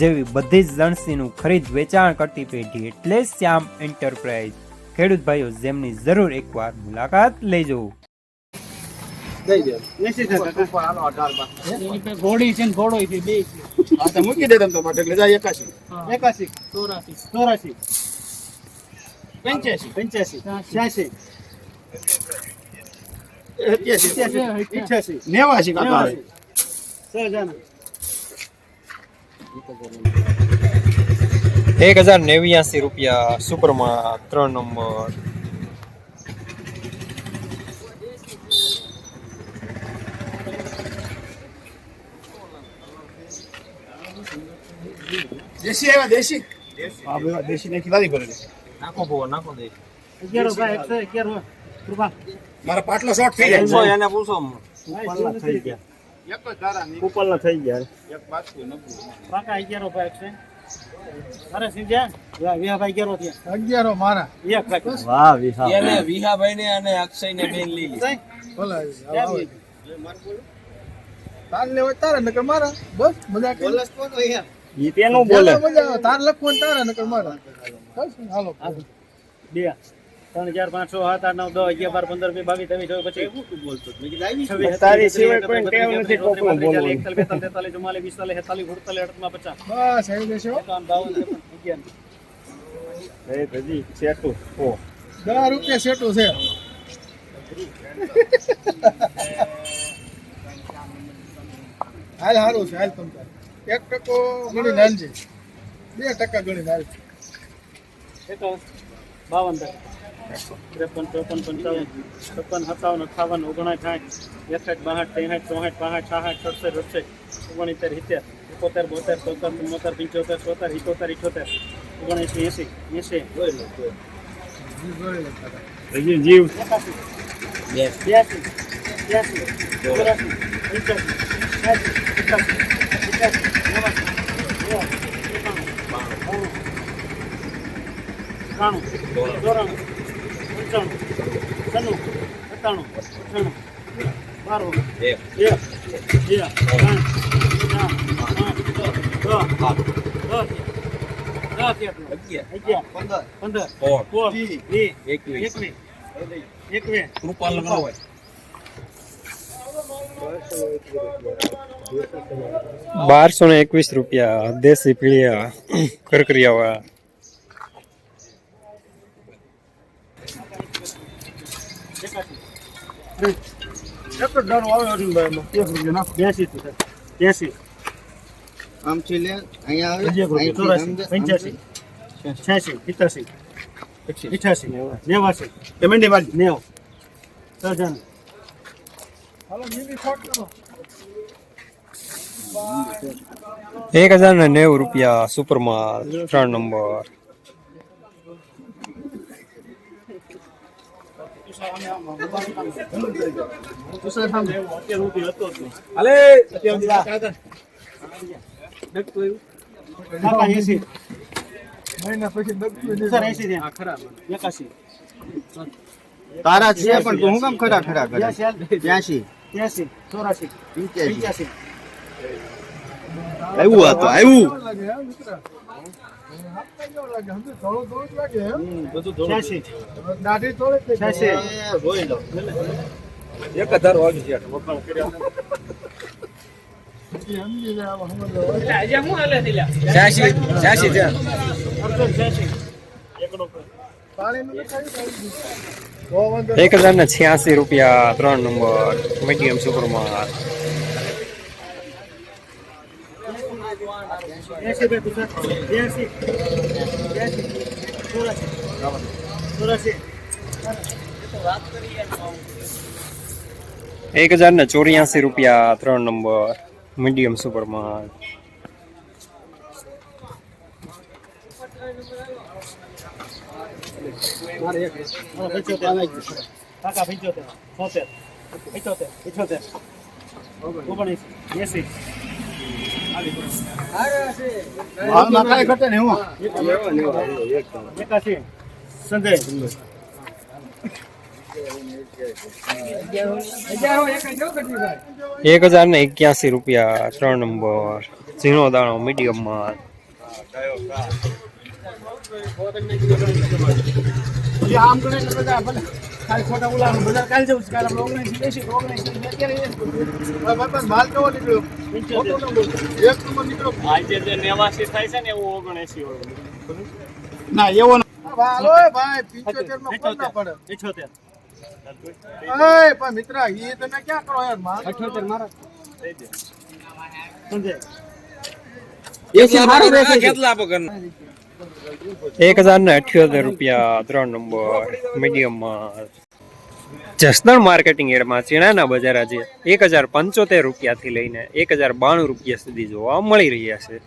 જેવી બધી જ લણસીનું ખરીદ વેચાણ કરતી પેઢી એટલે શ્યામ એન્ટરપ્રાઇઝ. ખેડૂત ભાઈઓ જેમની જરૂર એકવાર મુલાકાત લેજો. ઘોડી છે ઘોડો બે છે. મૂકી દે તમ માટે એટલે જાય એકાશી. એકાસી ચોરાસી ચોરાશી. પંચ્યાસી પંચ્યાસી છ્યાસી સિત્યાસી, સત્યાસી અઠ્યાસી નેવાસી કાકા. એક હજાર નેવ્યાસી રૂપિયા સુપરમાં ત્રણ નંબર. દેશી આવ્યા દેશી? હા બેવા દેશી નાખી લાદી ભરેલી. નાખો ભો નાખો દે. અગિયારો ભાઈ એકસો અગિયારો. કૃપા. મારા પાટલો શોર્ટ થઈ જાય. એને પૂછો થઈ ગયા. એક જ ધારા ઉપરના થઈ ગયા. એક પાછું નબળું. પાકા અગિયારો ભાઈ છે. અરે સિંધ્યા વાહ, વિહાભાઈ અગિયારો થયા. અગિયારો મારા. એક ભાઈ. વાહ વિહા એને વિહાભાઈ ને અને અક્ષય ને બેન લઈ લીધી. બોલા. તાર લેવા તારા નકર મારા. બસ મજા કરી. ઈ તેનું બોલે. મજા તાર લખવાનું તારા નકર મારા. બસ હાલો. બે. ત્રણ ચાર પાંચ છ સાત આઠ નવ દસ અગિયાર બાર પંદર વીસ બાવીસ ત્રેવીસ ચોવીસ પચીસ. છવ્વીસ, તારી સિવાય કોઈ ટેવ નથી કોકનું ત્રીસ, એકતાલીસ, બેતાલીસ, તેતાલીસ, ચુમ્માલીસ, પિસ્તાલીસ, છેતાલીસ, સુડતાલીસ, અડતાલીસ, પચાસ. બસ આવી જશે. બાવન, ત્રેપન, અગિયાર. દસ રૂપિયા સેટું છે. હાલ હારું છે હાલ તમ એક ટકો ગણી બે ગણી બાવન ત્રેપન ચોપન પંચાવન છપ્પન સત્તાવન અઠાવન ઓગણસાઠ એકસઠ બાસઠ ત્રેસઠ ચોસઠ પાસઠ છાસઠ સડસઠ અડસઠ ઓગણીતેર સિત્તેર એકોતેર બોતેર ચોતેર ચુમ્મોતેર પંચોતેર ચોતેર ઇકોતેર ઇઠોતેર ઓગણએંસી એંસી એંસી જીવ ત્રાણું ચોરાણું પંચાણું. સત્તાણું બારું એક. બે ત્રણ ચાર પાંચ છ દસ બારસો ને એકવીસ રૂપિયા દેશી પીળિયા કરકરિયા એક જ દારૂ આવે અર્જુનભાઈ એમાં. રૂપિયા નાખો. બ્યાસી થી ત્યાસી આમથી લે અહીંયા આવે ચોરાસી પંચ્યાસી છ્યાસી પિત્યાસી મંડી મારી નેવું મિની એક હજાર ને નેવું રૂપિયા સુપરમાં ત્રણ નંબર અત્યાર સુધી હતો જ નહીં. હાલે અત્યારે કાકા એંસી મહિના પછી ડગતું સર એંસી થયા એકાસી તારા છે પણ તું હું કામ ખરા ખરા કરે? ત્યાંસી ત્યાસી ચોરાસી. પંચ્યાસી. આવ્યું આ તો આવ્યું. એક હજાર વાગ્યું છે છે. એક હજાર ને છ્યાસી રૂપિયા ત્રણ નંબર મીડિયમ સુપરમાં એંસી બે પિસા બ્યાસી બ્યાસી ચોરાસી. ચોરાસી. એક હજાર ને ચોર્યાસી રૂપિયા ત્રણ નંબર મીડિયમ સુપરમાં કાકા પંચોતેર. છોતેર. પંચોતેર. પંચોતેર. ઓગણીસ એસી. એક હજાર ને એક્યાસી રૂપિયા ત્રણ નંબર. ઝીણો દાણો મીડિયમમાં. માં આમ ખાલી ખોટા બોલાવાનું બધા કાલે જવું છે. કાલે આપણે ઓગણીસ બેસી ઓગણીસ અત્યારે માલ કેવો નીકળ્યો. એક નંબર નીકળ્યો. આજે જે નેવાસી થાય છે ને એવું ઓગણએસી ના એવો ના ભાઈ ઓય ભાઈ 75 માં કોણ ના પડે? પંચોતેર. પણ મિત્રા એ તમે ક્યાં કરો યાર? માલ સંજય કેટલા પગાર એક હજાર ને અઠ્યોતેર રૂપિયા ત્રણ નંબર મીડિયમમાં જસદણ માર્કેટિંગ એડમાં ચીણાના બજાર આજે એક હજાર પંચોતેર રૂપિયાથી લઈને એક હજાર બાણું રૂપિયા સુધી જોવા મળી રહ્યા છે.